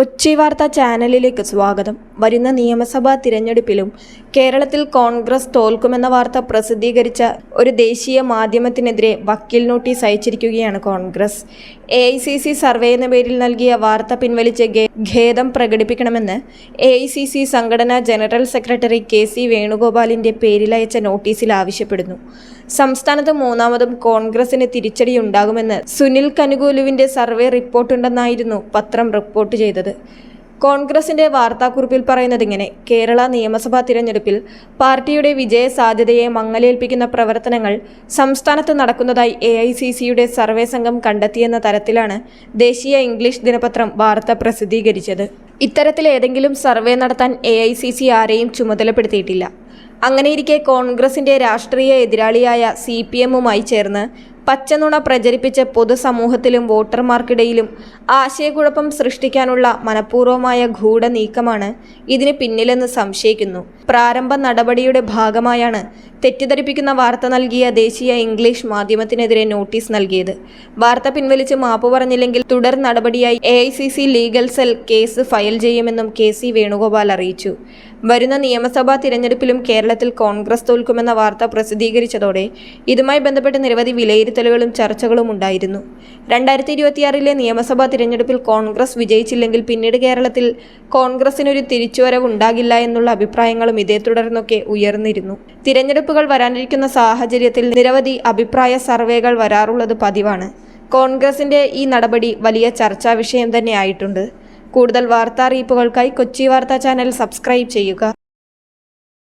കൊച്ചി വാർത്താ ചാനലിലേക്ക് സ്വാഗതം. വരുന്ന നിയമസഭാ തിരഞ്ഞെടുപ്പിലും കേരളത്തിൽ കോൺഗ്രസ് തോൽക്കുമെന്ന വാർത്ത പ്രസിദ്ധീകരിച്ച ഒരു ദേശീയ മാധ്യമത്തിനെതിരെ വക്കീൽ notice അയച്ചിരിക്കുകയാണ് Congress. A I C C survey എന്ന പേരിൽ നൽകിയ വാർത്ത പിൻവലിച്ച് ഖേദം പ്രകടിപ്പിക്കണമെന്ന് എ ഐ സി സി സംഘടനാ ജനറൽ സെക്രട്ടറി കെ സി വേണുഗോപാലിന്റെ പേരിലയച്ച നോട്ടീസിൽ ആവശ്യപ്പെടുന്നു. സംസ്ഥാനത്ത് മൂന്നാമതും കോൺഗ്രസിന് തിരിച്ചടിയുണ്ടാകുമെന്ന് സുനിൽ കനുകൂലുവിന്റെ സർവേ റിപ്പോർട്ടുണ്ടെന്നായിരുന്നു പത്രം റിപ്പോർട്ട് ചെയ്തത്. കോൺഗ്രസിന്റെ വാർത്താക്കുറിപ്പിൽ പറയുന്നതിങ്ങനെ കേരള നിയമസഭാ തിരഞ്ഞെടുപ്പിൽ പാർട്ടിയുടെ വിജയ സാധ്യതയെ മങ്ങലേൽപ്പിക്കുന്ന പ്രവർത്തനങ്ങൾ സംസ്ഥാനത്ത് നടക്കുന്നതായി എ ഐ സി സിയുടെ സർവേ സംഘം കണ്ടെത്തിയെന്ന തരത്തിലാണ് ദേശീയ ഇംഗ്ലീഷ് ദിനപത്രം വാർത്ത പ്രസിദ്ധീകരിച്ചത്. ഇത്തരത്തിൽ ഏതെങ്കിലും സർവേ നടത്താൻ എ ഐ സി സി ആരെയും ചുമതലപ്പെടുത്തിയിട്ടില്ല. അങ്ങനെയിരിക്കെ കോൺഗ്രസിന്റെ രാഷ്ട്രീയ എതിരാളിയായ സി പി എമ്മുമായി ചേർന്ന് പച്ചനുണ പ്രചരിപ്പിച്ച് പൊതുസമൂഹത്തിലും വോട്ടർമാർക്കിടയിലും ആശയക്കുഴപ്പം സൃഷ്ടിക്കാനുള്ള മനഃപൂർവമായ ഗൂഢനീക്കമാണ് ഇതിന് പിന്നിലെന്ന് സംശയിക്കുന്നു. പ്രാരംഭ നടപടിയുടെ ഭാഗമായാണ് തെറ്റിദ്ധരിപ്പിക്കുന്ന വാർത്ത നൽകിയ ദേശീയ ഇംഗ്ലീഷ് മാധ്യമത്തിനെതിരെ നോട്ടീസ് നൽകിയത്. വാർത്ത പിൻവലിച്ച് മാപ്പ് പറഞ്ഞില്ലെങ്കിൽ തുടർ നടപടിയായി a legal cell case file ചെയ്യുമെന്നും കെ സി വേണുഗോപാൽ അറിയിച്ചു. വരുന്ന നിയമസഭാ തിരഞ്ഞെടുപ്പിലും കേരളത്തിൽ കോൺഗ്രസ് തോൽക്കുമെന്ന വാർത്ത പ്രസിദ്ധീകരിച്ചതോടെ ഇതുമായി ബന്ധപ്പെട്ട് നിരവധി വിലയിരുത്തലുകളും ചർച്ചകളും ഉണ്ടായിരുന്നു. രണ്ടായിരത്തി ഇരുപത്തിയാറിലെ നിയമസഭാ തിരഞ്ഞെടുപ്പിൽ കോൺഗ്രസ് വിജയിച്ചില്ലെങ്കിൽ പിന്നീട് കേരളത്തിൽ കോൺഗ്രസിനൊരു തിരിച്ചുവരവ് ഉണ്ടാകില്ല എന്നുള്ള അഭിപ്രായങ്ങളും ഇതേ തുടർന്നൊക്കെ ഉയർന്നിരുന്നു. തിരഞ്ഞെടുപ്പുകൾ വരാനിരിക്കുന്ന സാഹചര്യത്തിൽ നിരവധി അഭിപ്രായ സർവേകൾ വരാറുള്ളത് പതിവാണ്. കോൺഗ്രസിന്റെ ഈ നടപടി വലിയ ചർച്ചാ വിഷയം തന്നെയായിട്ടുണ്ട് കൂടുതൽ വാർത്താ അറിയിപ്പുകൾക്കായി കൊച്ചി വാർത്താ ചാനൽ സബ്സ്ക്രൈബ് ചെയ്യുക.